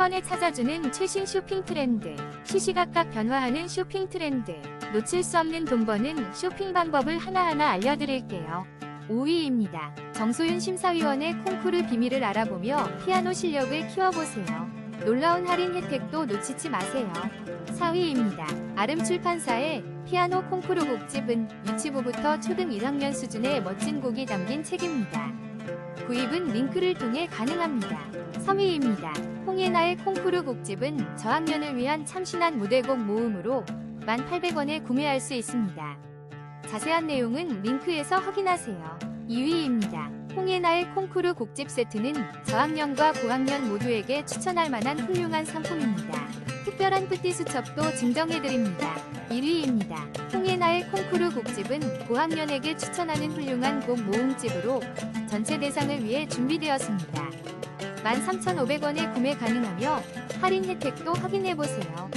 번에 찾아주는 최신 쇼핑 트렌드, 시시각각 변화하는 쇼핑 트렌드, 놓칠 수 없는 돈 버는 쇼핑 방법을 하나하나 알려드릴게요. 5위입니다. 정소윤 심사위원의 콩쿠르 비밀을 알아보며 피아노 실력을 키워보세요. 놀라운 할인 혜택도 놓치지 마세요. 4위입니다. 아름 출판사의 피아노 콩쿠르 곡집은 유치부부터 초등 1학년 수준의 멋진 곡이 담긴 책입니다. 구입은 링크를 통해 가능합니다. 3위입니다. 홍예나의 콩쿠르 곡집은 저학년을 위한 참신한 무대곡 모음으로 1,800원에 구매할 수 있습니다. 자세한 내용은 링크에서 확인하세요. 2위입니다. 홍예나의 콩쿠르 곡집 세트는 저학년과 고학년 모두에게 추천할 만한 훌륭한 상품입니다. 특별한 뿌띠 수첩도 증정해드립니다. 1위입니다. 홍예나의 콩쿠르 곡집은 고학년에게 추천하는 훌륭한 곡 모음집으로 전체 대상을 위해 준비되었습니다. 13,500원에 구매 가능하며 할인 혜택도 확인해보세요.